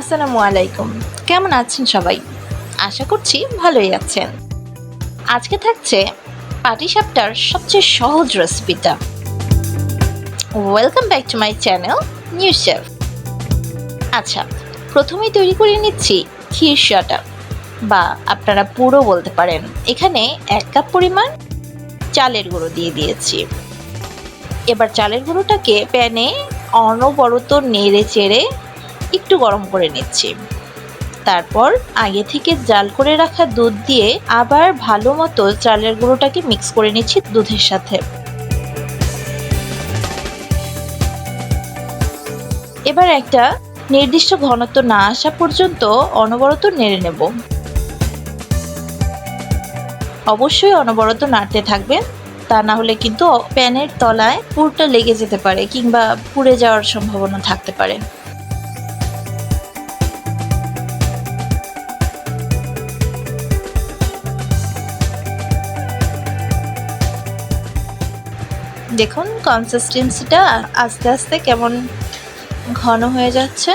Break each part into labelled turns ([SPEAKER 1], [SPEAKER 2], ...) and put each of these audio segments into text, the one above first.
[SPEAKER 1] আসসালামু আলাইকুম। কেমন আছেন সবাই? আশা করছি ভালোই আছেন। আজকে থাকছে পাটিসাপটার সবচেয়ে সহজ রেসিপিটা। Welcome back to my channel new chef আচ্ছা প্রথমেই তৈরি করে নিচ্ছি ক্ষীরসাটা বা আপনারা পুরো বলতে পারেন, এখানে এক কাপ পরিমাণ চালের গুঁড়ো দিয়ে দিয়েছি। এবার চালের গুঁড়োটাকে প্যানে অনবরত নেড়ে চেড়ে একটু গরম করে নিচ্ছি। তারপর আগে থেকে জাল করে রাখা দুধ দিয়ে আবার ভালো মতো চালের গুঁড়োটাকে মিক্স করে নিচ্ছি দুধের সাথে। এবার একটা নির্দিষ্ট ঘনত্ব না আসা পর্যন্ত অনবরত নেড়ে নেব। অবশ্যই অনবরত নাড়তে থাকবেন, তা না হলে কিন্তু প্যানের তলায় পুরটা লেগে যেতে পারে কিংবা পুড়ে যাওয়ার সম্ভাবনা থাকতে পারে। দেখুন কনসিস্টেন্সিটা আস্তে আস্তে কেমন ঘন হয়ে যাচ্ছে।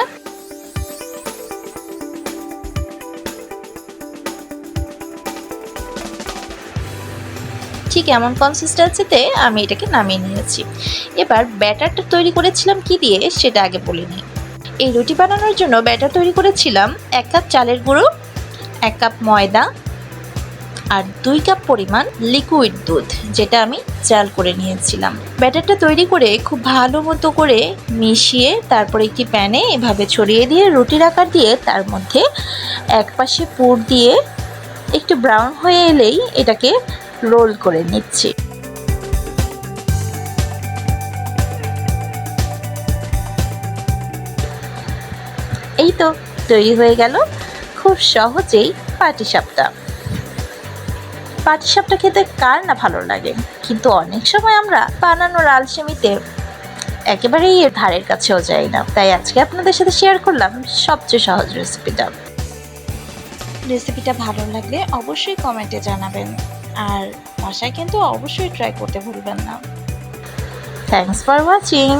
[SPEAKER 1] ঠিক এমন কনসিস্টেন্সিতে আমি এটাকে নামিয়ে নিয়েছি। এবার ব্যাটারটা তৈরি করেছিলাম কি দিয়ে, সেটা আগে বলে নিই। এই রুটি বানানোর জন্য ব্যাটার তৈরি করেছিলাম এক কাপ চালের গুঁড়ো, এক কাপ ময়দা আর দুই কাপ পরিমাণ লিকুইড দুধ, যেটা আমি চাল করে নিয়েছিলাম। ব্যাটারটা তৈরি করে খুব ভালো মতো করে মিশিয়ে তারপর একটি প্যানে এভাবে ছড়িয়ে দিয়ে রুটির আকার দিয়ে তার মধ্যে এক পাশে পুর দিয়ে একটু ব্রাউন হয়ে এলেই এটাকে রোল করে নিচ্ছি। এই তো, তৈরি হয়ে গেল খুব সহজেই পাটিসাপটা পাটিসাপটা খেতে কার না ভালো লাগে? কিন্তু অনেক সময় আমরা বানানোর আলসেমিতে একেবারেই এর ধারের কাছেও যাই না। তাই আজকে আপনাদের সাথে শেয়ার করলাম সবচেয়ে সহজ রেসিপিটা রেসিপিটা ভালো লাগলে অবশ্যই কমেন্টে জানাবেন। আর বাসায় কিন্তু অবশ্যই ট্রাই করতে ভুলবেন না। Thanks for watching